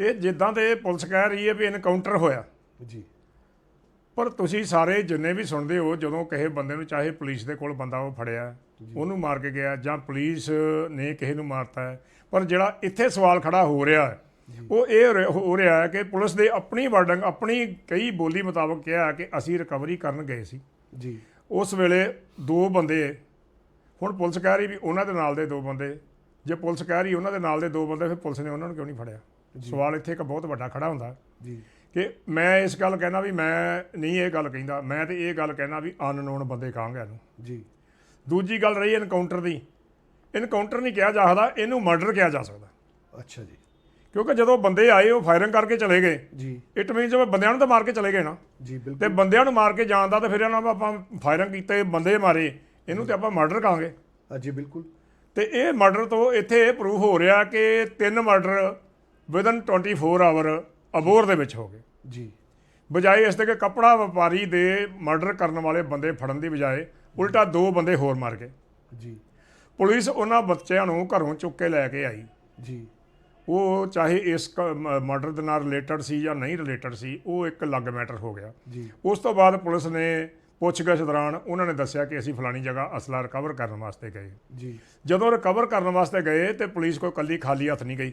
ਇਹ ਜਿੱਦਾਂ ਤੇ ਪੁਲਿਸ ਕਹਿ ਰਹੀ ਹੈ ਵੀ ਐਨਕਾਊਂਟਰ ਹੋਇਆ। ਜੀ। ਪਰ ਤੁਸੀਂ ਸਾਰੇ ਜਿੰਨੇ ਵੀ ਸੁਣਦੇ ਹੋ ਜਦੋਂ ਕਿਸੇ ਬੰਦੇ ਨੂੰ ਚਾਹੇ ਪੁਲਿਸ ਦੇ ਕੋਲ ਬੰਦਾ ਉਹ ਫੜਿਆ ਉਹਨੂੰ ਮਾਰ ਕੇ ਗਿਆ ਜਾਂ ਪੁਲਿਸ ਨੇ ਕਿਸੇ ਨੂੰ ਮਾਰਤਾ ਹੈ ਪਰ ਜਿਹੜਾ ਇੱਥੇ ਸਵਾਲ ਖੜਾ ਹੋ ਰਿਹਾ ਹੈ ਉਹ ਇਹ ਹੋ ਰਿਹਾ- ਹੋ ਰਿਹਾ ਹੈ ਕਿ ਪੁਲਿਸ ਦੇ ਆਪਣੀ ਵਰਡਿੰਗ ਆਪਣੀ ਕਈ ਬੋਲੀ ਮੁਤਾਬਕ ਕਿਹਾ ਕਿ ਅਸੀਂ ਰਿਕਵਰੀ ਕਰਨ ਗਏ ਸੀ। ਜੀ। ਉਸ ਵੇਲੇ ਦੋ ਬੰਦੇ ਹੁਣ ਪੁਲਿਸ ਕਹਿ ਰਹੀ ਵੀ ਉਹਨਾਂ ਦੇ ਨਾਲ ਦੇ ਦੋ ਬੰਦੇ ਜੇ ਪੁਲਿਸ ਕਹਿ ਰਹੀ ਉਹਨਾਂ ਦੇ ਨਾਲ ਦੇ ਦੋ ਬੰਦੇ ਫਿਰ ਪੁਲਿਸ ਨੇ ਉਹਨਾਂ ਨੂੰ ਕਿਉਂ ਨਹੀਂ ਫੜਿਆ? ਸਵਾਲ ਇੱਥੇ ਇੱਕ ਬਹੁਤ ਵੱਡਾ ਖੜਾ ਹੁੰਦਾ। ਜੀ। ਕਿ ਮੈਂ ਇਸ ਗੱਲ ਕਹਿਣਾ ਵੀ ਮੈਂ ਨਹੀਂ ਇਹ ਗੱਲ ਕਹਿੰਦਾ ਮੈਂ ਤੇ ਇਹ ਗੱਲ ਕਹਿਣਾ ਵੀ ਅਨਨੋਨ ਬੰਦੇ ਕਹਾਂਗੇ ਇਹਨੂੰ। ਜੀ। ਦੂਜੀ ਗੱਲ ਰਹੀ ਐਨਕਾਊਂਟਰ ਦੀ। ਐਨਕਾਊਂਟਰ ਨਹੀਂ ਕਿਹਾ ਜਾ ਸਕਦਾ ਇਹਨੂੰ ਮਰਡਰ ਕਿਹਾ ਜਾ ਸਕਦਾ। ਅੱਛਾ ਜੀ। ਕਿਉਂਕਿ ਜਦੋਂ ਬੰਦੇ ਆਏ ਉਹ ਫਾਇਰਿੰਗ ਕਰਕੇ ਚਲੇ ਗਏ। ਜੀ। ਇਟ ਮੀਨਸ ਜਿਵੇਂ ਬੰਦਿਆਂ ਨੂੰ ਤਾਂ ਮਾਰ ਕੇ ਚਲੇ ਗਏ ਨਾ। ਜੀ ਤੇ ਬਿਲਕੁਲ ਬੰਦਿਆਂ ਨੂੰ ਮਾਰ ਕੇ ਜਾਣ ਦਾ ਤੇ ਫਿਰ ਇਹਨਾਂ ਨੂੰ ਆਪਾਂ ਫਾਇਰਿੰਗ ਕੀਤੇ ਬੰਦੇ ਮਾਰੇ ਇਹਨੂੰ ਤੇ ਆਪਾਂ ਮਰਡਰ ਕਹਾਂਗੇ। ਹਾਂ ਜੀ ਬਿਲਕੁਲ। ਤੇ ਇਹ ਮਰਡਰ ਤੋਂ ਇੱਥੇ ਇਹ ਪ੍ਰੂਫ ਹੋ ਰਿਹਾ ਕਿ ਤਿੰਨ ਮਰਡਰ ਵਿਦਨ 24 ਆਵਰ ਅਬੋਰ ਦੇ ਵਿੱਚ ਹੋ ਗਏ। ਜੀ। ਬਜਾਏ ਇਸ ਦੇ ਕਿ ਕਪੜਾ ਵਪਾਰੀ ਦੇ ਮਰਡਰ ਕਰਨ ਵਾਲੇ ਬੰਦੇ ਫੜਨ ਦੀ ਬਜਾਏ ਉਲਟਾ ਦੋ ਬੰਦੇ ਹੋਰ ਮਾਰ ਗਏ। ਜੀ। ਪੁਲਿਸ ਉਹਨਾਂ ਬੱਚਿਆਂ ਨੂੰ ਘਰੋਂ ਚੁੱਕ ਕੇ ਲੈ ਕੇ ਆਈ। ਜੀ। ਉਹ ਚਾਹੇ ਇਸ ਮਰਡਰ ਦੇ ਨਾਲ ਰਿਲੇਟਡ ਸੀ ਜਾਂ ਨਹੀਂ ਰਿਲੇਟਡ ਸੀ ਉਹ ਇੱਕ ਅਲੱਗ ਮੈਟਰ ਹੋ ਗਿਆ। ਜੀ। ਉਸ ਤੋਂ ਬਾਅਦ ਪੁਲਿਸ ਨੇ ਪੁੱਛਗਿੱਛ ਦੌਰਾਨ ਉਹਨਾਂ ਨੇ ਦੱਸਿਆ ਕਿ ਅਸੀਂ ਫਲਾਣੀ ਜਗ੍ਹਾ ਅਸਲਾ ਰਿਕਵਰ ਕਰਨ ਵਾਸਤੇ ਗਏ। ਜੀ। ਜਦੋਂ ਰਿਕਵਰ ਕਰਨ ਵਾਸਤੇ ਗਏ ਤੇ ਪੁਲਿਸ ਕੋਈ ਕੱਲੀ ਖਾਲੀ ਹੱਥ ਨਹੀਂ ਗਈ।